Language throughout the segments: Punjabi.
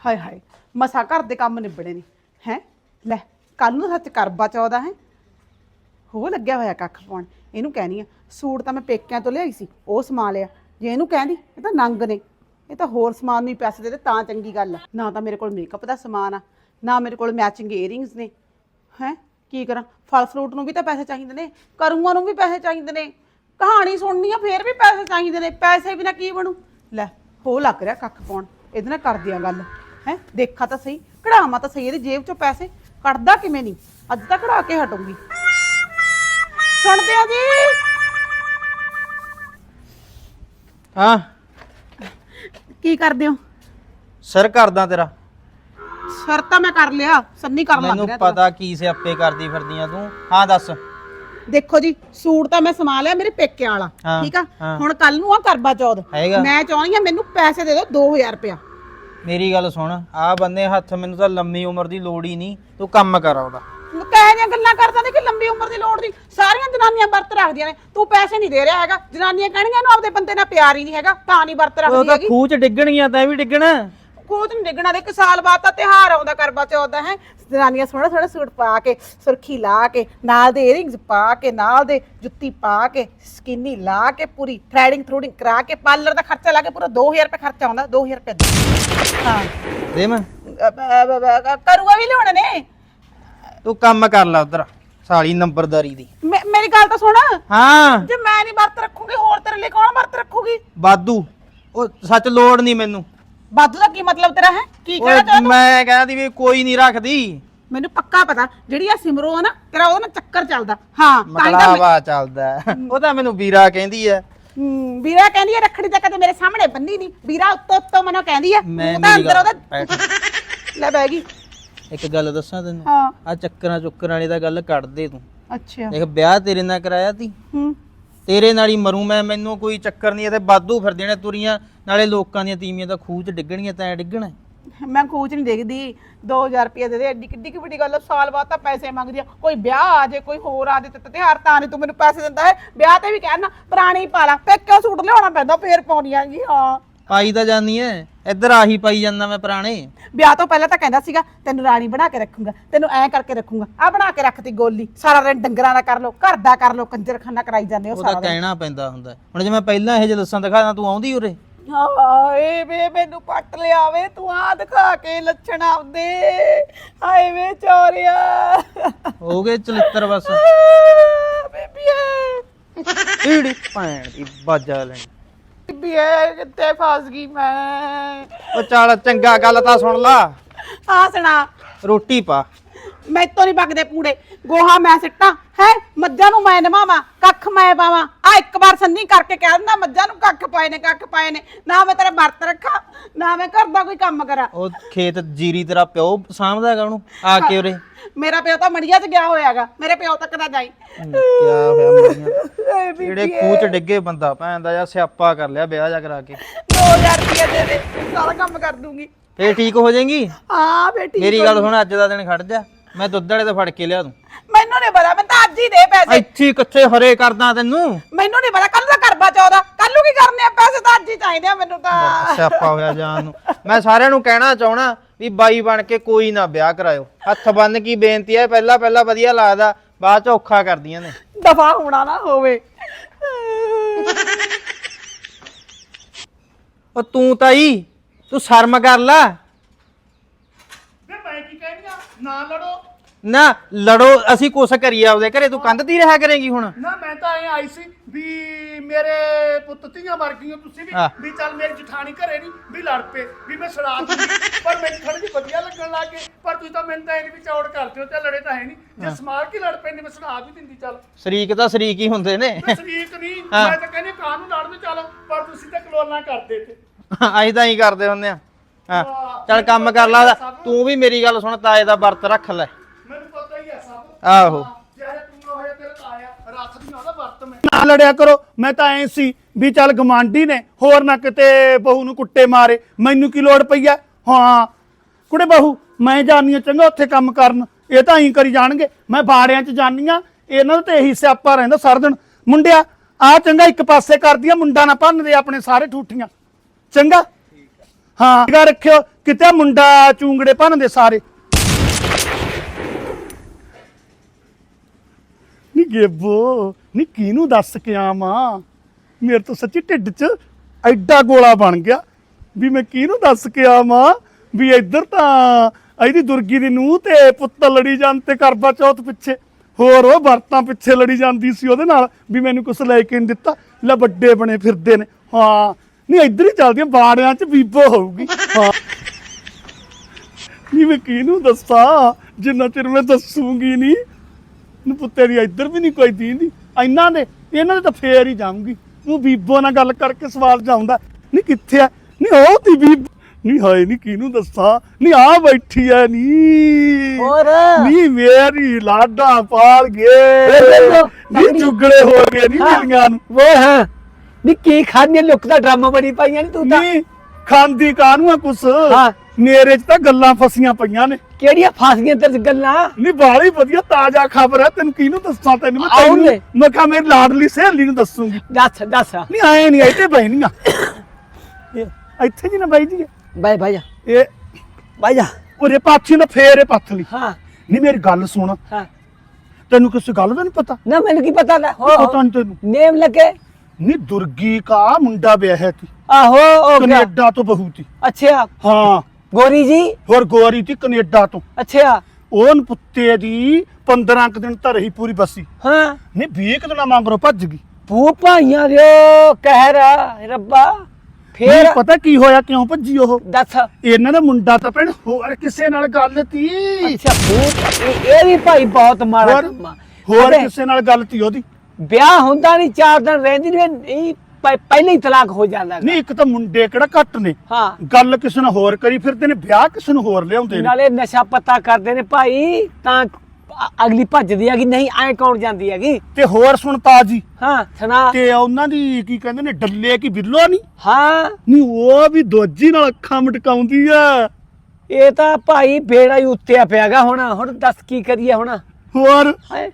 ਹਾਏ ਹਾਏ, ਮਸਾ ਘਰ ਦੇ ਕੰਮ ਨਿਬੜੇ ਨੇ, ਹੈ? ਲੈ ਕੱਲ ਨੂੰ ਸੱਚ ਕਰਵਾ ਚੌਦਾ ਹੈ? ਹੋ ਲੱਗਿਆ ਹੋਇਆ ਕੱਖ ਪਾਉਣ, ਇਹਨੂੰ ਕਹਿਣੀ ਆ, ਸੂਟ ਤਾਂ ਮੈਂ ਪੇਕਿਆਂ ਤੋਂ ਲਿਆਈ ਸੀ, ਉਹ ਸਮਾ ਲਿਆ, ਜੇ ਇਹਨੂੰ ਕਹਿੰਦੀ ਇਹ ਤਾਂ ਨੰਗ ਨੇ, ਇਹ ਤਾਂ ਹੋਰ ਸਮਾਨ ਨੂੰ ਹੀ ਪੈਸੇ ਦੇ ਦੇ, ਤਾਂ ਚੰਗੀ ਗੱਲ ਆ। ਨਾ ਤਾਂ ਮੇਰੇ ਕੋਲ ਮੇਕਅਪ ਦਾ ਸਮਾਨ ਆ, ਨਾ ਮੇਰੇ ਕੋਲ ਮੈਚਿੰਗ ਏਅਰਿੰਗਸ ਨੇ, ਹੈ? ਕੀ ਕਰਾਂ, ਫਲ ਫਰੂਟ ਨੂੰ ਵੀ ਤਾਂ ਪੈਸੇ ਚਾਹੀਦੇ ਨੇ, ਕਰੂਆਂ ਨੂੰ ਵੀ ਪੈਸੇ ਚਾਹੀਦੇ ਨੇ, ਕਹਾਣੀ ਸੁਣਨੀ ਆ, ਫੇਰ ਵੀ ਪੈਸੇ ਚਾਹੀਦੇ ਨੇ, ਪੈਸੇ ਬਿਨਾ ਕੀ ਬਣੂ? ਲੈ ਹੋ ਲੱਗ ਰਿਹਾ ਕੱਖ ਪਾਉਣ, ਇਹਦੇ ਨਾਲ ਕਰਦੀਆਂ ਗੱਲ। ਹੈ? ਦੇਖਾ ਤਾਂ ਸਹੀ ਕਢਾਵਾਂ ਤਾਂ ਸਹੀ ਇਹਦੀ ਜੇਬ ਚੋਂ ਪੈਸੇ ਕੱਢਦਾ ਕਿਵੇਂ ਨਹੀਂ? ਅੱਜ ਤਾਂ ਕਢਾ ਕੇ ਹਟੂੰਗੀ। ਸੁਣਦੇ ਆ ਜੀ? ਹਾਂ। ਕੀ ਕਰਦੇ ਹੋ? ਸਿਰ ਕਰਦਾ ਤੇਰਾ। ਸਰ ਤਾਂ ਮੈਂ ਕਰ ਲਿਆ ਸੰਨੀ ਕਰਨ ਲੱਗ ਮੈਨੂੰ ਰਿਹਾ। ਪਤਾ ਕੀ ਸਿਆਪੇ ਕਰਦੀ ਫਿਰਦੀਆਂ ਤੂੰ। ਹਾਂ ਦੱਸ। ਦੇਖੋ ਜੀ ਸੂਟ ਤਾਂ ਮੈਂ ਸਮਾ ਲਿਆ ਮੇਰੇ ਪੇਕੇ ਵਾਲਾ। ਹਾਂ, ਠੀਕ ਆ? ਹਾਂ। ਹੁਣ ਕੱਲ ਨੂੰ ਆ ਕਰਵਾ ਚੌਥ। ਹੈਗਾ। ਮੈਂ ਚਾਹੁੰਦੀ ਆ ਮੈਨੂੰ ਪੈਸੇ ਦੇ ਦਿਓ 2000 ਰੁਪਇਆ। ਮੇਰੀ ਗੱਲ ਸੁਣ ਆ ਬੰਦੇ ਹੱਥ ਮੈਨੂੰ ਤਾਂ ਲੰਮੀ ਉਮਰ ਦੀ ਲੋੜ ਹੀ ਨਹੀਂ ਤੂੰ ਕੰਮ ਕਰ ਉਹਦਾ। ਕਹਿ ਦੀਆਂ ਗੱਲਾਂ ਕਰਦਾ ਨੇ ਕਿ ਲੰਬੀ ਉਮਰ ਦੀ ਲੋੜ ਨਹੀਂ ਸਾਰੀਆਂ ਜਨਾਨੀਆਂ ਵਰਤ ਰੱਖਦੀਆਂ ਨੇ। ਤੂੰ ਪੈਸੇ ਨਹੀਂ ਦੇ ਰਿਹਾ ਹੈਗਾ। ਜਨਾਨੀਆਂ ਕਹਿਣਗੀਆਂ ਨੂੰ ਆਪਦੇ ਬੰਦੇ ਨਾਲ ਪਿਆਰ ਹੀ ਨਹੀਂ ਹੈਗਾ ਤਾਂ ਨਹੀਂ ਵਰਤ ਉਹ ਰੱਖਦੀ ਤਾਂ ਹੈਗੀ। ਖੂਹ ਚ ਡਿੱਗਣਗੀਆਂ ਤੈਂ ਵੀ ਡਿੱਗਣਾ। ਖੋਜ ਨਹੀਂ ਡਿੱਗਣਾ ਦੇ ਇੱਕ ਸਾਲ ਬਾਅਦ ਤਾਂ ਤਿਉਹਾਰ ਆਉਂਦਾ ਕਰਵਾ ਚੌਥ ਦਾ ਹੈ? ਜਨਾਨੀਆਂ ਸੋਹਣਾ ਸੋਹਣਾ ਸੂਟ ਪਾ ਕੇ ਸੁਰਖੀ ਲਾ ਕੇ ਨਾਲ ਦੇ ਇਅਰਿੰਗਸ ਪਾ ਕੇ ਨਾਲ ਦੇ ਜੁੱਤੀ ਪਾ ਕੇ ਸਕਿਨੀ ਲਾ ਕੇ ਪੂਰੀ ਥ੍ਰੈਡਿੰਗ ਥਰੂਡਿੰਗ ਕਰਾ ਕੇ ਪਾਰਲਰ ਦਾ ਖਰਚਾ ਲਾ ਕੇ ਪੂਰਾ 2000 ਰੁਪਏ ਖਰਚਾ ਆਉਂਦਾ 2000 ਰੁਪਏ ਦਾ। ਹਾਂ। ਦੇ ਮੈਂ? ਅ, ਬ- ਬ- ਬ- ਕਰੂਆ ਵੀ ਲਿਆਉਣੇ ਨੇ? ਤੂੰ ਕੰਮ ਕਰ ਲੈ ਉਧਰ ਸਾਲੀ ਨੰਬਰਦਾਰੀ ਦੀ। ਮੇ- ਮੇਰੀ ਗੱਲ ਤਾਂ ਸੁਣ। ਹਾਂ। ਜੇ ਮੈਂ ਨਹੀਂ ਵਰਤ ਰੱਖੂਗੀ ਹੋਰ ਤੇਰੇ ਲਈ ਕੌਣ ਵਰਤ ਰੱਖੂਗੀ? ਬਾਦੂ ਉਹ ਸੱਚ ਲੋੜ ਨਹੀਂ ਮੈਨੂੰ। ਬਾਦੂ ਦਾ ਕੀ ਮਤਲਬ ਤੇਰਾ ਹੈ? ਕੀ ਕਹਿਣਾ ਓਏ ਚਾਹੁੰਦਾ ਮੈਂ ਕਹਿੰਦੀ ਵੀ ਕੋਈ ਨਹੀਂ ਰੱਖਦੀ। ਮੈਨੂੰ ਪੱਕਾ ਪਤਾ ਜਿਹੜੀ ਆ ਸਿਮਰੋ ਆ ਨਾ ਤੇਰਾ ਉਹਦਾ ਨਾਲ ਚੱਕਰ ਚੱਲਦਾ। ਹਾਂ ਤਾਂ ਹੀ ਤਾਂ ਮਕਲਾਵਾ ਚੱਲਦਾ ਹੈ। ਉਹ ਤਾਂ ਮੈਨੂੰ ਵੀਰਾ ਕਹਿੰਦੀ ਐ ਵੀਰਾ ਕਹਿੰਦੀ ਹੈ ਰੱਖੜੀ ਤਾਂ ਕਦੇ ਮੇਰੇ ਸਾਹਮਣੇ ਬੰਨੀ ਨਹੀਂ। ਵੀਰਾ ਉੱਤੋਂ ਉੱਤੋਂ ਮੈਨੂੰ ਕਹਿੰਦੀ ਹੈ ਮੈਂ ਤੂੰ ਤਾਂ ਮੇਰੀ ਅੰਦਰ ਗੱਲ ਉਹਦਾ। ਲੈ ਬਹਿ ਗਈ। ਇੱਕ ਗੱਲ ਦੱਸਾਂ ਤੈਨੂੰ? ਹਾਂ। ਆ ਚੱਕਰਾਂ ਚੁੱਕਰਾਂ ਵਾਲੀ ਦਾ ਗੱਲ ਕੱਢ ਦੇ ਤੂੰ। ਅੱਛਾ। ਦੇਖ ਵਿਆਹ ਤੇਰੇ ਨਾਲ ਕਰਾਇਆ ਤੀ। ਹੂੰ। ਤੇਰੇ ਨਾਲ ਹੀ ਮਰੂ ਮੈਂ ਮੈਨੂੰ ਕੋਈ ਚੱਕਰ ਨਹੀਂ ਤੇ ਬਾਦੂ ਫਿਰਦੇ ਨੇ ਤੁਰੀਆਂ ਨਾਲੇ ਲੋਕਾਂ ਦੀਆਂ ਤੀਵੀਆਂ ਤਾਂ ਖੂਹ 'ਚ ਡਿੱਗਣੀਆਂ ਤੈਂ ਡਿੱਗਣਾ ਮੈਂ ਖੂਚ ਨਹੀਂ ਦੇਖਦੀ 2000 ਰੁਪਏ ਦੇ ਦੇ ਐਡੀ ਕਿੱਡੀ ਕਿ ਵੱਡੀ ਗੱਲ ਆ, ਸਾਲ ਬਾਅਦ ਤਾਂ ਪੈਸੇ ਮੰਗਦੀ ਆ। ਕੋਈ ਵਿਆਹ ਆ ਜੇ ਕੋਈ ਹੋਰ ਆ ਜੇ ਤੇ ਤਿਉਹਾਰ ਤਾਂ ਨਹੀਂ ਤੂੰ ਮੈਨੂੰ ਪੈਸੇ ਦਿੰਦਾ ਹੈ। ਵਿਆਹ ਤੇ ਵੀ ਕਹਿਣਾ ਪੁਰਾਣੀ ਪਾ ਲਾ ਪੇਕਿਓ ਸੂਟ ਲਿਆਉਣਾ ਪੈਂਦਾ ਫੇਰ ਪਾਉਣੀ ਆ ਜੀ ਹਾਂ। ਪਾਈ ਤਾਂ ਜਾਂਦੀ ਐ। ਇੱਧਰ ਆਹੀ ਪਾਈ ਜਾਂਦਾ ਮੈਂ ਪੁਰਾਣੇ। ਵਿਆਹ ਤੋਂ ਪਹਿਲਾਂ ਤਾਂ ਕਹਿੰਦਾ ਸੀਗਾ ਤੈਨੂੰ ਰਾਣੀ ਬਣਾ ਕੇ ਰੱਖੂੰਗਾ ਤੈਨੂੰ ਐ ਕਰਕੇ ਰੱਖੂੰਗਾ। ਆ ਬਣਾ ਕੇ ਰੱਖਤੀ ਗੋਲੀ। ਸਾਰਾ ਦਿਨ ਡੰਗਰਾਂ ਦਾ ਕਰ ਲੋ ਘਰ ਦਾ ਕਰ ਲੋ ਕੰਜਰਖਾਨਾ ਕਰਾਈ ਜਾਂਦੇ ਹੋ ਉਹ ਸਾਰਾ ਤਾਂ ਦਿਨ। ਕਹਿਣਾ ਪੈਂਦਾ ਹੁੰਦਾ। ਹੁਣ ਜੇ ਮੈਂ ਪਹਿਲਾਂ ਇਹ ਜੇ ਦੱਸਾਂ ਦਿਖਾਦਾ ਤੂੰ ਆਉਂਦੀ ਉਰੇ? ਹਾਏ ਵੇ ਮੈਨੂੰ ਪੱਟ ਲਿਆ ਵੇ ਤੂੰ ਆ ਦਿਖਾ ਕੇ ਲੱਛਣ ਆਉਂਦੇ ਹਾਏ ਵੇ ਚੋਰਿਆ। ਹੋ ਗਏ ਚਲਿੱਤਰ ਬਸ। ਬੀਬੀਏ। ਈੜੀ ਭੈਣ ਦੀ ਬਾਜਾ ਲੈਣ। ਬੀਬੀਏ ਕਿੱਥੇ ਫਸ ਗਈ ਮੈਂ। ਉਹ ਚੱਲ ਚੰਗਾ ਗੱਲ ਤਾਂ ਸੁਣ ਲਾ। ਆ ਸੁਣਾ। ਰੋਟੀ ਪਾ। ਮੈਤੋਂ ਨਹੀਂ ਬਗਦੇ ਪੂੜੇ। ਗੋਹਾ ਮੈਂ ਸਿੱਟਾਂ ਹੈ? ਮੱਝਾਂ ਨੂੰ ਮੈਂ ਨਵਾਵਾਂ ਕੱਖ ਮੈਂ ਪਾਵਾਂ। ਆ ਇੱਕ ਵਾਰ ਸੰਨੀ ਕਰਕੇ ਕਹਿ ਦਿੰਦਾ ਮੱਝਾਂ ਨੂੰ ਕੱਖ ਪਾਏ ਨੇ ਕੱਖ ਪਾਏ ਨੇ। ਨਾ ਮੈਂ ਤੇਰਾ ਵਰਤ ਰੱਖਾਂ ਨਾ ਮੈਂ ਘਰ ਦਾ ਕੋਈ ਕੰਮ ਕਰਾਂ। ਉਹ ਖੇਤ ਜੀਰੀ ਤੇਰਾ ਪਿਓ ਸਾਂਭਦਾ ਹੈਗਾ ਉਹਨੂੰ? ਆ ਕੇ ਉਰੇ। ਮੇਰਾ ਪਿਓ ਤਾਂ ਮੰਡੀਆਂ 'ਚ ਗਿਆ ਹੋਇਆਗਾ ਮੇਰੇ ਪਿਓ ਤੱਕ ਨਾ ਜਾਈ। ਕਿਆ ਹੋਇਆ ਮਰੀਆਂ ਜਿਹੜੇ ਖੂਹ ਚ ਡਿੱਗੇ ਬੰਦਾ ਭੈਣ ਦਾ ਜਾਂ ਸਿਆਪਾ ਕਰ ਲਿਆ ਵਿਆਹ ਜਾ ਕਰਾ ਕੇ। 2000 ਰੁਪਏ ਦੇ ਦੇ ਸਾਰਾ ਕੰਮ ਕਰ ਦੂੰਗੀ। ਫੇਰ ਠੀਕ ਹੋ ਜਾਏਗੀ? ਹਾਂ ਬੇਟੀ ਮੇਰੀ ਗੱਲ ਸੁਣ ਅੱਜ ਦਾ ਦਿਨ ਖੜ ਜਾ। ਮੈਂ ਦੁੱਧ ਵਾਲੇ ਤੋਂ ਫੜ ਕੇ ਲਿਆ ਦੂੰ। ਮੈਨੂੰ ਨਹੀਂ ਪਤਾ ਮੈਂ ਤਾਂ ਅੱਜ ਹੀ ਦੇ ਪੈਸੇ। ਇੱਥੇ ਹੀ ਹਰੇ ਕਰਦਾ ਤੈਨੂੰ। ਮੈਨੂੰ ਨਹੀਂ ਪਤਾ ਕੱਲ ਦਾ ਕਰਵਾ ਚੌਦਾ ਕੱਲ ਨੂੰ ਕੀ ਕਰਨੇ ਆ? ਪੈਸੇ ਤਾਂ ਅੱਜ ਹੀ ਚਾਹੀਦੇ ਆ ਮੈਨੂੰ ਤਾਂ। ਸਿਆਪਾ ਹੋਇਆ ਜਾਨ ਨੂੰ। ਮੈਂ ਸਾਰਿਆਂ ਨੂੰ ਕਹਿਣਾ ਚਾਹਣਾ ਵੀ ਬਾਈ ਬਣ ਕੇ ਕੋਈ ਨਾ ਵਿਆਹ ਕਰਾਇਓ। ਹੱਥ ਬੰਨ ਕੀ ਬੇਨਤੀ ਹੈ ਪਹਿਲਾਂ ਪਹਿਲਾਂ ਵਧੀਆ ਲੱਗਦਾ ਬਾਅਦ ਚ ਔਖਾ ਕਰਦੀਆਂ ਨੇ। ਦਫਾ ਹੋਣਾ ਨਾ ਹੋਵੇ। ਉਹ ਤੂੰ ਤਾਈ ਤੂੰ ਸ਼ਰਮ ਕਰ ਲੈ। ਆ ਨਾ ਲੜੋ। ਨਾ ਲੜੋ ਅਸੀਂ ਕੁਛ ਕਰੀਏ ਆਪਦੇ ਘਰੇ। ਤੂੰ ਕੰਧ ਤੀ ਰਿਹਾ ਕਰੇਗੀ ਹੁਣ। ਨਾ ਮੈਂ ਤਾਂ ਐ ਆਈ ਸੀ ਵੀ ਮੇਰੇ ਪੁੱਤ ਧੀਆਂ ਮਰ ਗਈਆਂ ਤੁਸੀਂ ਵੀ ਹਾਂ। ਵੀ ਚੱਲ ਮੇਰੀ ਜਠਾਣੀ ਘਰੇ ਨਹੀਂ ਵੀ ਲੜ ਪਏ ਵੀ ਮੈਂ ਸੜਾ ਦੂੰਗੀ ਪਰ ਮੈਨੂੰ ਥੋੜੀ ਜਿਹੀ ਵਧੀਆ ਲੱਗਣ ਲੱਗ ਗਏ। ਪਰ ਤੁਸੀਂ ਤਾਂ ਮੈਨੂੰ ਤਾਂ ਇਹ ਵੀ ਚੌੜ ਕਰਦੇ ਹੋ ਤੇ ਲੜੇ ਤਾਂ ਹੈ ਨਹੀਂ ਜੇ ਸਮਾਰ ਕੇ ਲੜ ਪੈਂਦੇ ਮੈਂ ਸੁਣਾ ਵੀ ਦਿੰਦੀ ਚੱਲ। ਸ਼ਰੀਕ ਤਾਂ ਸ਼ਰੀਕ ਹੀ ਹੁੰਦੇ ਨੇ। ਮੈਂ ਸ਼ਰੀਕ ਨਹੀਂ ਹਾਂ। ਮੈਂ ਤਾਂ ਕਹਿੰਦੀ ਕਾਂ ਨੂੰ ਲੜਦੇ ਚੱਲ। ਪਰ ਤੁਸੀਂ ਤਾਂ ਕਲੋਲਾਂ ਕਰਦੇ ਤੇ। ਅਸੀਂ ਤਾਂ ਹੀ ਕਰਦੇ ਹੁੰਦੇ ਆ ਹਾਂ। ਚੱਲ ਕੰਮ ਕਰ ਲਾ ਤੂੰ ਵੀ ਮੇਰੀ ਗੱਲ ਸੁਣ ਤਾਏ ਦਾ ਵਰਤ ਰੱਖ ਲੈ। ਮੈਨੂੰ ਪਤਾ ਹੀ ਆ ਸਭ। ਆਹੋ। ਚਾਹੇ ਤੂੰ ਨਾ ਹੋਇਆ ਤੇਰਾ ਤਾਇਆ ਰੱਖਦੀ ਉਹਦਾ ਵਰਤ ਮੈਂ। ਨਾ ਲੜਿਆ ਕਰੋ ਮੈਂ ਤਾਂ ਐ ਸੀ ਵੀ ਚੱਲ ਗਮਾਂਡੀ ਨੇ ਹੋਰ ਨਾ ਕਿਤੇ ਬਹੂ ਨੂੰ ਕੁੱਟੇ ਮਾਰੇ ਮੈਨੂੰ ਕੀ ਲੋੜ ਪਈ ਆ? ਹਾਂ। ਕੁੜੇ ਬਹੂ ਮੈਂ ਜਾਣੀ ਆ ਚੰਗਾ ਉੱਥੇ ਕੰਮ ਕਰਨ ਇਹ ਤਾਂ ਐਂ ਕਰੀ ਜਾਣਗੇ। ਮੈਂ ਬਾੜਿਆਂ 'ਚ ਜਾਣੀ ਆ ਇਹਨਾਂ ਦਾ ਤੇ ਇਹੀ ਸਿਆਪਾ ਰਹਿੰਦਾ ਸਾਰਾ ਦਿਨ ਮੁੰਡਿਆ ਆ ਚੰਗਾ ਇੱਕ ਪਾਸੇ ਕਰਦੀ ਆ ਮੁੰਡਾ ਨਾ ਭੰਨਦੇ ਆਪਣੇ ਸਾਰੇ ਠੂਠੀਆਂ। ਚੰਗਾ? ਹਾਂ। ਨਿਗਾਹ ਰੱਖਿਓ, ਕਿਤੇ ਮੁੰਡਾ ਚੂੰਗੜੇ ਭੰਨਦੇ ਸਾਰੇ। ਨੀ ਗੇਬੋ, ਨੀ ਕਿਹਨੂੰ ਦੱਸ ਕੇ ਆਵਾਂ? ਮੇਰੇ ਤੋਂ ਸੱਚੀ ਢਿੱਡ 'ਚ ਐਡਾ ਗੋਲਾ ਬਣ ਗਿਆ ਵੀ ਮੈਂ ਕਿਹਨੂੰ ਦੱਸ ਕੇ ਆਵਾਂ? ਵੀ ਇੱਧਰ ਤਾਂ ਇਹਦੀ ਦੁਰਗੀ ਦੀ ਨੂੰਹ ਤੇ ਪੁੱਤ ਲੜੀ ਜਾਂ ਤੇ ਕਰਵਾ ਚੌਥ ਪਿੱਛੇ। ਹੋਰ ਉਹ ਵਰਤਾਂ ਪਿੱਛੇ ਲੜੀ ਜਾਂਦੀ ਸੀ ਉਹਦੇ ਨਾਲ ਵੀ ਮੈਨੂੰ ਕੁਛ ਲੈ ਕੇ ਨਹੀਂ ਦਿੱਤਾ। ਲੈ ਵੱਡੇ ਬਣੇ ਫਿਰਦੇ ਨੇ। ਹਾਂ ਨਹੀਂ ਇੱਧਰ ਹੀ ਚੱਲਦੀਆਂ ਬਾੜਿਆਂ 'ਚ ਬੀਬੋ ਹੋਊਗੀ। ਹਾਂ। ਨਹੀਂ ਮੈਂ ਕਿਹਨੂੰ ਦੱਸਾਂ? ਜਿੰਨਾ ਚਿਰ ਮੈਂ ਦੱਸੂਗੀ ਨਹੀਂ ਨੂੰ ਪੁੱਤੇ ਦੀ ਇੱਧਰ ਵੀ ਨਹੀਂ ਕੋਈ ਦੀਂਦੀ। ਇਹਨਾਂ ਦੇ ਇਹਨਾਂ ਦੇ ਤਾਂ ਫੇਰ ਹੀ ਜਾਊਂਗੀ। ਤੂੰ ਬੀਬੋ ਨਾਲ ਗੱਲ ਕਰਕੇ ਸਵਾਲ ਜਾਉਂਦਾ। ਨਹੀਂ ਕਿੱਥੇ ਆ ਨਹੀਂ ਉਹ ਤੀ ਬੀਬ ਨਹੀਂ ਹਾਏ ਨਹੀਂ ਕਿਹਨੂੰ ਦੱਸਾਂ? ਨਹੀਂ ਆ ਬੈਠੀ ਐ ਨਹੀਂ ਹੋਰ? ਨਹੀਂ ਮੇਰੀ ਲਾਡਾ ਪਾਲ ਗਏ। ਨਹੀਂ ਚੁਗੜੇ ਹੋ ਗਏ ਨਹੀਂ ਮਿਲੀਆਂ ਨੂੰ। ਉਹ ਹਾਂ। ਨੀ ਕੀ ਖਾਣੇ ਲੁੱਕ ਦਾ ਡਰਾਮਾ ਬਣੀ ਪਾਈਆਂ ਨੀ ਤੂੰ ਤਾਂ। ਨਹੀਂ ਖਾਂਦੀ ਕਾਹਨੂੰ ਆ ਕੁਛ? ਹਾਂ। ਮੇਰੇ 'ਚ ਤਾਂ ਗੱਲਾਂ ਫਸੀਆਂ ਪਈਆਂ ਨੇ। ਕਿਹੜੀਆਂ ਫਸ ਗਈਆਂ ਤੇਰੇ 'ਚ ਗੱਲਾਂ? ਨਹੀਂ ਬਾਲੀ ਵਧੀਆ ਤਾਜ਼ਾ ਖਬਰ ਹੈ ਤੈਨੂੰ ਕਿਹਨੂੰ ਦੱਸਾਂ ਤੈਨੂੰ? ਮੈਂ ਆਉਣ ਤੈਨੂੰ। ਮੈਂ ਕਿਹਾ ਮੇਰੀ ਲਾਡਲੀ ਸਹੇਲੀ ਨੂੰ ਦੱਸੂਗੀ। ਦੱਸ ਦੱਸ। ਨਹੀਂ ਆਏ ਨਹੀਂ ਇੱਥੇ ਬਹਿਨੀਆਂ ਇਹ ਇੱਥੇ ਜੀ ਨਾ ਬਾਈ ਜੀ ਬਾਈ ਬਾਈ ਜਾ। ਇਹ ਬਾਈ ਜਾ। ਉਹਦੇ ਪਾਛੇ ਨਾ ਫੇਰ ਇਹ ਪੱਥਲੀ ਹਾਂ। ਨਹੀਂ ਮੇਰੀ ਗੱਲ ਸੁਣ। ਹਾਂ। ਤੈਨੂੰ ਕਿਸੇ ਗੱਲ ਦਾ ਨਹੀਂ ਪਤਾ? ਨਾ ਮੈਨੂੰ ਕੀ ਪਤਾ ਲੈ ਹੋ ਪਤਾ ਨਹੀਂ ਤੈਨੂੰ। ਨੇਮ ਲੱਗੇ। ਨਹੀਂ ਦੁਰਗੀ ਕਾ ਮੁੰਡਾ ਵਿਆਹਿਆ ਤੀ। ਆਹੋ ਉਹ ਗਿਆ। ਕੈਨੇਡਾ ਤੋਂ ਬਹੂ ਤੀ। ਅੱਛਾ। ਹਾਂ। ਗੋਰੀ ਜੀ? ਹੋਰ ਗੋਰੀ ਤੀ ਕੈਨੇਡਾ ਤੋਂ। ਅੱਛਾ। ਉਹਨ ਪੁੱਤੇ ਦੀ 15 ਕੁ ਦਿਨ ਤਾਂ ਰਹੀ ਪੂਰੀ ਬਸੀ। ਹਾਂ। ਨਹੀਂ 20 ਕੁ ਦਿਨਾਂ ਮੰਗਰੋਂ ਭੱਜ ਗਈ। ਭੂ ਭਾਈਆਂ ਦਿਓ ਕਹਿਰ ਰੱਬਾ। ਫੇਰ? ਨਹੀਂ ਪਤਾ ਕੀ ਹੋਇਆ ਕਿਉਂ ਭੱਜੀ ਉਹ? ਦੱਸ। ਇਹਨਾਂ ਦਾ ਮੁੰਡਾ ਤਾਂ ਭੈਣ ਹੋਰ ਕਿਸੇ ਨਾਲ ਗੱਲ ਤੀ। ਅੱਛਾ ਇਹ ਇਹ ਵੀ ਭਾਈ ਬਹੁਤ ਮਾੜਾ ਹੋਰ? ਕੰਮ ਆ। ਹੋਰ ਅਬੇ, ਕਿਸੇ ਨਾਲ ਗੱਲ ਤੀ ਉਹਦੀ? ਵਿਆਹ ਹੁੰਦਾ ਨਹੀਂ ਚਾਰ ਦਿਨ ਰਹਿੰਦੀ ਨਹੀਂ ਪਹਿਲੇ ਹੀ ਤਲਾਕ ਹੋ ਜਾਂਦਾ। ਨਹੀਂ ਇੱਕ ਤਾਂ ਮੁੰਡੇ ਕਿਹੜਾ ਘੱਟ ਨੇ। ਹਾਂ। ਗੱਲ ਕਿਸੇ ਨਾਲ ਹੋਰ ਕਰੀ ਫਿਰਦੇ ਨੇ ਵਿਆਹ ਕਿਸੇ ਨੂੰ ਹੋਰ ਲਿਆਉਂਦੇ ਨੇ। ਨਾਲੇ ਨਸ਼ਾ ਪਤਾ ਕਰਦੇ ਨੇ ਭਾਈ ਤਾਂ ਅਗਲੀ ਭੱਜਦੀ ਹੈਗੀ ਨਹੀਂ ਐ ਕੌਣ ਜਾਂਦੀ ਹੈਗੀ? ਤੇ ਹੋਰ ਸੁਣ ਤਾਜੀ। ਹਾਂ ਸੁਣਾ। ਤੇ ਉਹਨਾਂ ਦੀ ਕੀ ਕਹਿੰਦੇ ਨੇ ਡੱਲੇ ਕੀ ਬਿੱਲੋ ਨਹੀਂ ਹਾਂ। ਨਹੀਂ ਉਹ ਵੀ ਦੋਜੀ ਨਾਲ ਅੱਖਾਂ ਮਟਕਾਉਂਦੀ ਆ। ਇਹ ਤਾਂ ਭਾਈ ਬੇੜਾ ਹੀ ਉੱਤਿਆ ਪਿਆਗਾ ਹੁਣ ਹੁਣ ਦੱਸ ਕੀ ਕਰੀਏ ਹੁਣ? ਹੋਰ? ਹਾਏ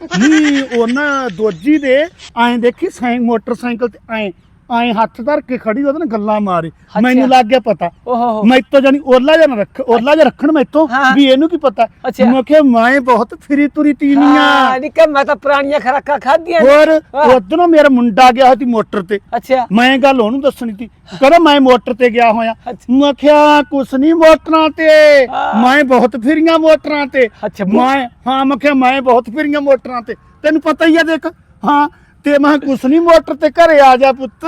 ਨਹੀਂ ਉਹਨਾਂ ਦੋਜੀ ਦੇ ਐਂ ਦੇਖੀ ਸਾਈਂ ਮੋਟਰਸਾਈਕਲ ਤੇ ਐਂ ਐਂ ਹੱਥ ਧਰ ਕੇ ਖੜੀ ਉਹਦੇ ਨਾਲ ਗੱਲਾਂ ਮਾਰੇ। ਮੈਨੂੰ ਲੱਗ ਗਿਆ ਪਤਾ ਓਹੋ ਮੈਤੋਂ ਜਾਨੀ ਓਲਾ ਜਾਂ ਰੱਖ ਓਲਾ ਜਾਂ ਰੱਖਣ ਮੈਤੋਂ ਹਾਂ। ਵੀ ਇਹਨੂੰ ਕੀ ਪਤਾ। ਮੈਂ ਕਿਹਾ ਮੈਂ ਬਹੁਤ ਫਿਰੀ ਤੁਰੀ ਤੀਨੀਆਂ ਨਹੀਂ ਕਿ ਮੈਂ ਤਾਂ ਪੁਰਾਣੀਆਂ ਖਰਾਕਾਂ ਖਾਧੀਆਂ। ਹੋਰ। ਉਦੋਂ ਮੇਰਾ ਮੁੰਡਾ ਗਿਆ ਸੀ ਮੋਟਰ ਤੇ ਮੈਂ ਗੱਲ ਉਹਨੂੰ ਦੱਸਣੀ ਸੀ ਕਹਿੰਦਾ ਮੈਂ ਮੋਟਰ ਤੇ ਗਿਆ ਹੋਇਆ। ਮੈਂ ਕਿਹਾ ਕੁਛ ਨਹੀਂ ਮੋਟਰਾਂ ਤੇ। ਮੈਂ ਬਹੁਤ ਫਿਰੀਆਂ ਮੋਟਰਾਂ ਤੇ ਮੈਂ ਹਾਂ ਮੈਂ ਕਿਹਾ ਮੈਂ ਬਹੁਤ ਫਿਰੀਆਂ ਮੋਟਰਾਂ ਤੇ ਤੈਨੂੰ ਪਤਾ ਹੀ ਆ ਦੇਖ ਹਾਂ ਤੇ ਮੈਂ ਕਿਹਾ ਕੁਛ ਨਹੀਂ ਮੋਟਰ ਤੇ ਘਰੇ ਆ ਜਾ ਪੁੱਤ।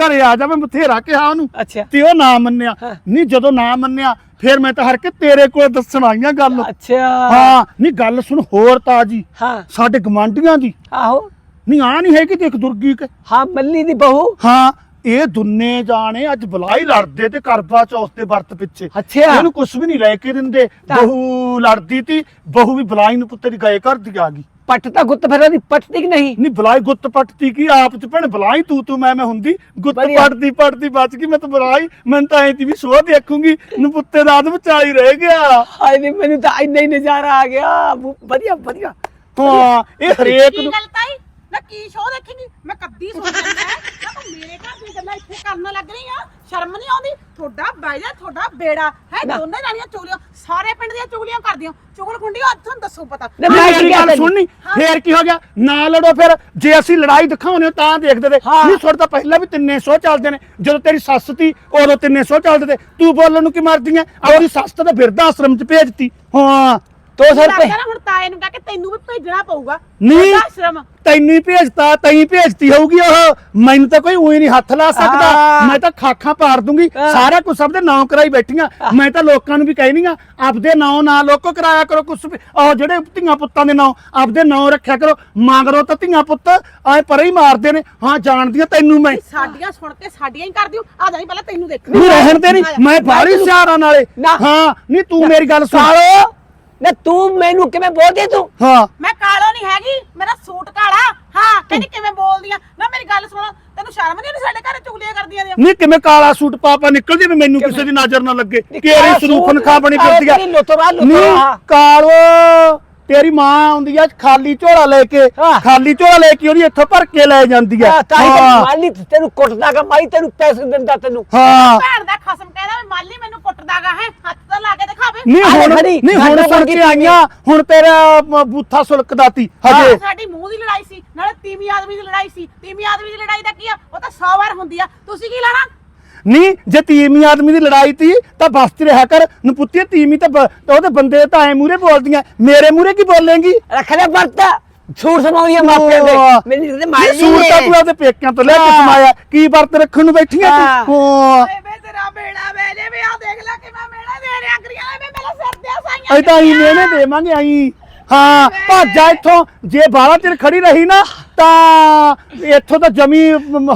ਘਰੇ ਆ ਜਾ ਮੈਂ ਬਥੇਰਾ ਕਿਹਾ ਉਹਨੂੰ। ਅੱਛਾ। ਤੇ ਉਹ ਨਾ ਮੰਨਿਆ। ਹਾਂ। ਨਹੀਂ ਜਦੋਂ ਨਾ ਮੰਨਿਆ ਫਿਰ ਮੈਂ ਤਾਂ ਹਰ ਕੇ ਤੇਰੇ ਕੋਲ ਦੱਸਣ ਆਈਆਂ ਗੱਲ। ਅੱਛਾ। ਹਾਂ ਨਹੀਂ ਗੱਲ ਸੁਣ ਹੋਰ ਤਾਜੀ। ਹਾਂ। ਸਾਡੇ ਗਵਾਂਢੀਆਂ ਦੀ। ਆਹੋ। ਨਹੀਂ ਆ ਨਹੀਂ ਹੈਗੀ ਦੇਖ ਦੁਰਗੀ ਕੇ। ਹਾਂ ਮੱਲੀ ਦੀ ਬਹੂ। ਹਾਂ ਇਹ ਦੁੰਨੇ ਜਾਣੇ ਅੱਜ ਬੁਲਾਈ ਲੜਦੇ ਤੇ ਕਰਵਾ ਚੌਥ ਦੇ ਵਰਤ ਪਿੱਛੇ। ਅੱਛਾ। ਇਹਨੂੰ ਕੁਝ ਵੀ ਨਹੀਂ ਲੈ ਕੇ ਦਿੰਦੇ। ਤਾਂ- ਬਹੂ ਲੜਦੀ ਤੀ ਬਹੂ ਵੀ ਬੁਲਾਈ ਨੂੰ ਪੁੱਤੇ ਦੀ ਗਏ ਘਰ ਦੀ ਆ ਗਈ। ਪੱਟ ਤਾਂ ਗੁੱਤ ਫਿਰ ਉਹਦੀ ਪੱਟਦੀ ਕਿ ਨਹੀਂ? ਨਹੀਂ ਬੁਲਾਈ ਗੁੱਤ ਪੱਟਦੀ ਕੀ? ਆਪ ਚ ਭੈਣ ਬੁਲਾਈ ਤੂੰ ਤੂੰ ਮੈਂ ਮੈਂ ਹੁੰਦੀ। ਗੁੱਤ ਵਧੀਆ। ਪੱਟਦੀ ਪੱਟਦੀ ਬਚ ਗਈ। ਮੈਂ ਤਾਂ ਬੁਲਾਈ ਮੈਂ ਤਾਂ ਐਂ ਤੀ ਵੀ ਸੋਹ ਦੇਖੂੰਗੀ। ਨੂੰ ਪੁੱਤੇ ਦਾ ਆਦਮ ਵਿਚਾਲੀ ਰਹਿ ਗਿਆ। ਹਾਏ ਨਹੀਂ ਮੈਨੂੰ ਤਾਂ ਇੰਨਾ ਹੀ ਨਜ਼ਾਰਾ ਆ ਗਿਆ। ਵ- ਵਧੀਆ ਵਧੀਆ। ਹਾਂ ਇਹ ਹਰੇਕ ਕੀ ਨੂੰ ਗੱਲ ਤਾਈ? ਨਾ ਕੀ ਸ਼ੋਅ ਦੇਖੇਂਗੀ? ਮੈਂ ਕੱਦੀ ਸੁਣ ਲੈਂਦਾ ਨਾ ਤੂੰ ਮੇਰੇ ਘਰ ਦੀ ਗੱਲਾਂ ਇੱਥੇ ਕਰਨ ਲੱਗ ਰਹੀ ਆ ਸ਼ਰਮ ਨਹੀਂ ਆਉਂਦੀ? ਤੁਹਾਡਾ ਬਾਈਜਾ ਤੁਹਾਡਾ ਬੇੜਾ ਹੈ ਨਾ। ਦੋਨੇ ਜਾਣੀਆਂ ਚੁਗਲੀਆਂ ਸਾਰੇ ਪਿੰਡ ਦੀਆਂ ਚੁਗਲੀਆਂ ਕਰਦੀਆਂ। ਚੁਗਲ ਖੁੰਡੀਆਂ ਤੁਹਾਨੂੰ ਦੱਸੋ ਪਤਾ। ਨਾ, ਮੈਂ ਮੇਰੀ ਗੱਲ ਤੈਨੂੰ? ਸੁਣਨੀ? ਫੇਰ ਕੀ ਹੋ ਗਿਆ? ਨਾ ਲੜੋ ਫਿਰ। ਜੇ ਅਸੀਂ ਲੜਾਈ ਦਿਖਾਉਨੇ ਤਾਂ ਦੇਖਦੇ ਤੇ। ਹਾਂ। ਨਹੀਂ ਸੁਣ ਤਾਂ ਪਹਿਲਾਂ ਵੀ ਤਿੰਨੇ ਸੌ ਚੱਲਦੇ ਨੇ। ਜਦੋਂ ਤੇਰੀ ਸੱਸ ਤੀ ਉਦੋਂ ਤਿੰਨੇ ਸੌ ਚੱਲਦੇ ਤੇ। ਤੂੰ ਬੋਲਣ ਨੂੰ ਕੀ ਮਰਦੀ ਐ? ਆਪਣੀ ਸੱਸ ਤਾਂ ਬਿਰਧ ਆਸ਼ਰਮ ਚ ਭੇਜਤੀ। ਹਾਂ। ਦੋ ਸੌ ਲੱਗਦਾ ਰੁਪਏ। ਨਾ ਹੁਣ ਤਾਏ ਨੂੰ ਕਹਿ ਕੇ ਤੈਨੂੰ ਵੀ ਭੇਜਣਾ ਪਊਗਾ। ਨਹੀਂ ਆਸ਼ਰਮ। ਤੈਨੂੰ ਹੀ ਭੇਜਤਾ ਤੈਨੂੰ ਭੇਜਤੀ ਹੋਊਗੀ ਉਹ। ਮੈਨੂੰ ਤਾਂ ਕੋਈ ਉਹੀ ਨਹੀਂ ਹੱਥ ਲਾ ਸਕਦਾ। ਹਾਂ। ਮੈਂ ਤਾਂ ਖਾਖਾਂ ਪਾਰ ਦੂੰਗੀ। ਹਾਂ। ਸਾਰਾ ਕੁਝ ਸਭ ਦੇ ਨਾਂ ਕਰਾਈ ਬੈਠੀਆਂ। ਮੈਂ ਤਾਂ ਲੋਕਾਂ ਨੂੰ ਵੀ ਕਹਿਨੀ ਆ ਆਪਦੇ ਨਾਂ ਨਾ ਲੋਕੋ ਕਰਾਇਆ ਕਰੋ ਕੁਝ ਵੀ। ਉਹ ਜਿਹੜੇ ਧੀਆਂ ਪੁੱਤਾਂ ਦੇ ਨਾਂ ਆਪਦੇ ਨਾਂ ਰੱਖਿਆ ਕਰੋ। ਮੰਗਰੋ ਤਾਂ ਧੀਆਂ ਪੁੱਤ ਐ ਪਰੇ ਹੀ ਮਾਰਦੇ ਨੇ। ਹਾਂ ਜਾਣਦੀਆਂ ਤੈਨੂੰ ਮੈਂ। ਸਾਡੀਆਂ ਸੁਣ ਕੇ ਸਾਡੀਆਂ ਹੀ ਕਰਦੀ ਹੂੰ ਆ ਜਾਈ ਪਹਿਲਾਂ ਤੈਨੂੰ ਦੇਖ ਨਹੀਂ ਰਹਿਣ ਦੇ ਨਹੀਂ ਮੈਂ ਬਾਹਲੀ ਸਿਆਰਾਂ ਨਾਲੇ। ਨਾ। ਹਾਂ ਨਹੀਂ ਤੂੰ ਮੇਰੀ ਗੱਲ ਸੁਣ। ਸਾਲੋ। ਨਾ ਤੂੰ ਮੈਨੂੰ ਕਿਵੇਂ ਬੋਲਦੀ ਤੂੰ? ਹਾਂ। ਮੈਂ ਕਾਲੋ ਨਹੀਂ ਹੈਗੀ ਮੇਰਾ ਸੂਟ ਕਾਲਾ। ਹਾਂ ਕਹਿੰਦੀ ਕਿਵੇਂ ਬੋਲਦੀਆਂ ਨਾ ਮੇਰੀ ਗੱਲ ਸੁਣ ਤੈਨੂੰ ਸ਼ਰਮ ਨਹੀਂ ਆਉਂਦੀ ਸਾਡੇ ਘਰੇ ਚੁਗਲੀਆਂ ਕਰਦੀਆਂ ਦੀਆਂ ਨਹੀਂ ਕਿਵੇਂ ਕਾਲਾ ਸੂਟ ਪਾ ਪਾ ਨਿਕਲਦੀ ਵੀ ਮੈਨੂੰ ਕਿਸੇ ਦੀ ਨਜ਼ਰ ਨਾ ਲੱਗੇ? ਸਰੂਫਨ ਸੂਟ, ਖਾ ਬਣੀ ਫਿਰਦੀ ਆ? ਤੇਰੀ ਨਹੀਂ। ਕਾਲੋ। ਤੇਰੀ ਮਾਂ ਆਉਂਦੀ ਆ ਖਾਲੀ ਝੋਲਾ ਲੈ ਕੇ ਹਾਂ। ਖਾਲੀ ਝੋਲਾ ਲੈ ਕੇ ਉਹਦੀ ਇੱਥੋਂ ਭਰ ਕੇ ਲੈ ਜਾਂਦੀ ਆ। ਹੀ ਮਾਲੀ ਤੈਨੂੰ ਕੁੱਟਦਾ ਗਾ ਮਾਲੀ ਤੈਨੂੰ ਪੈਸੇ ਦਿੰਦਾ ਤੈਨੂੰ। ਹਾਂ। ਭੈਣ ਦਾ ਖਸਮ ਕਹਿੰਦਾ ਵੀ ਮਾਲੀ ਮੈਨੂੰ ਕੁੱਟਦਾਗਾ ਹੈ। ਹੱਥ ਤਾਂ ਲਾ ਕੇ ਦਿਖਾਵੇ ਨਹੀਂ ਆ ਹੁਣ ਖੜੀ, ਨਹੀਂ ਹੁਣ ਸਾਡੇ ਸੁਣ ਕੋਲ ਕੇ ਕੀ ਆਈਆਂ ਹੁਣ ਤੇਰਾ ਮ, ਬੂਥਾ ਸੁਲਕਦਾ ਤੀ ਹਜੇ। ਸਾਡੀ ਮੂੰਹ ਦੀ ਲੜਾਈ ਸੀ ਨਾਲੇ ਤੀਵੀਂ ਆਦਮੀ ਦੀ ਲੜਾਈ ਸੀ। ਤੀਵੀਂ ਆਦਮੀ ਦੀ ਲੜਾਈ ਦਾ ਕੀ ਆ? ਉਹ ਤਾਂ 100 ਵਾਰ ਹੁੰਦੀ ਆ। ਤੁਸੀਂ ਕੀ ਲੈਣਾ? ਨਹੀਂ ਜੇ ਤੀਵੀਂ ਆਦਮੀ ਦੀ ਲੜਾਈ ਤੀ ਤਾਂ ਬਸ ਚ ਰਿਹਾ ਕਰ। ਨਪੁੱਤੀ ਤੀਵੀਂ ਤਾਂ ਬ- ਤਾਂ ਉਹਦੇ ਬੰਦੇ ਤਾਂ ਐ ਮੂਰੇ ਬੋਲਦੀਆਂ। ਮੇਰੇ ਮੂਰੇ ਕੀ ਬੋਲੇਂਗੀ? ਰੱਖ ਲੈ ਵਰਤ। ਛੂਟ ਸਮਾਉਣੀ ਆ ਮਾਪਿਆਂ ਦੇ। ਮੇਰੀ ਤੇ ਮਾਲੀ ਸੂਰ ਤਾਂ ਤੂੰ ਆਪਦੇ ਪੇਕਿਆਂ ਤੋਂ ਲੈ ਕੇ ਹਾਂ। ਸਮਾਇਆ। ਕੀ ਵਰਤ ਰੱਖਣ ਨੂੰ ਬੈਠੀ ਆ ਹਾਂ। ਤੂੰ ਹਾਂ ਤੇਰਾ ਬੇੜਾ ਵੇਲੇ ਵੀ ਆ ਦੇਖ ਲੈ ਕਿ ਮੈਂ ਮੇੜਾ ਦੇ ਰਿਆ ਕਰੀਆਂ ਵੇ ਮੇਰਾ ਸਿਰ ਤੇ ਸਾਈਆਂ ਅਸੀਂ ਤਾਂ ਹੀ ਲੈਣੇ ਦੇਵਾਂਗੇ ਆਈ ਹਾਂ। ਭਾਜਾ ਇੱਥੋਂ ਜੇ ਬਾਰਾਂ ਚਿਰ ਖੜੀ ਰਹੀ ਨਾ ਤਾਂ ਇੱਥੋਂ ਤਾਂ ਜਮੀ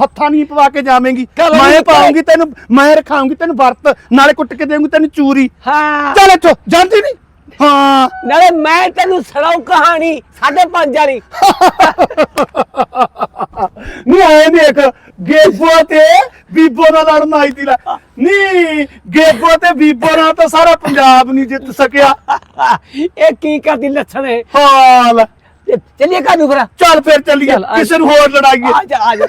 ਹੱਥਾਂ ਨਹੀਂ ਪਵਾ ਕੇ ਜਾਵੇਂਗੀ। ਮੈਂ ਪਾਉਂਗੀ ਤੈਨੂੰ ਮੈਂ ਰਖਾਉਂਗੀ ਤੈਨੂੰ ਵਰਤ ਨਾਲੇ ਕੁੱਟ ਕੇ ਦੇਵਾਂਗੀ ਤੈਨੂੰ ਚੂਰੀ। ਹਾਂ। ਚੱਲ ਇੱਥੋਂ ਜਾਂਦੀ ਨਹੀਂ? ਹਾਂ। ਨਾਲੇ ਮੈਂ ਤੈਨੂੰ ਸੁਣਾਉ ਕਹਾਣੀ ਸਾਢੇ ਪੰਜ ਵਾਲੀ। ਨਹੀਂ ਆਏ ਦੇਖ ਗੇਬੋ ਤੇ ਬੀਬੋ ਦਾ ਲੜਨ ਆਈ ਲੈ। ਨਹੀਂ ਗੇਬੋ ਤੇ ਬੀਬੋ ਨਾਲ ਤਾਂ ਸਾਰਾ ਪੰਜਾਬ ਨਹੀਂ ਜਿੱਤ ਸਕਿਆ। ਇਹ ਕੀ ਕਰਦੀ ਲੱਛਣ ਹੈ? ਹਾਲ ਚੱਲੀਏ ਕਾਹਨੂੰ ਫਿਰ। ਚੱਲ ਫਿਰ ਚੱਲੀਏ। ਕਿਸੇ ਨੂੰ ਹੋਰ ਲੜਾਈਏ। ਆ ਜਾ ਆ ਜਾ।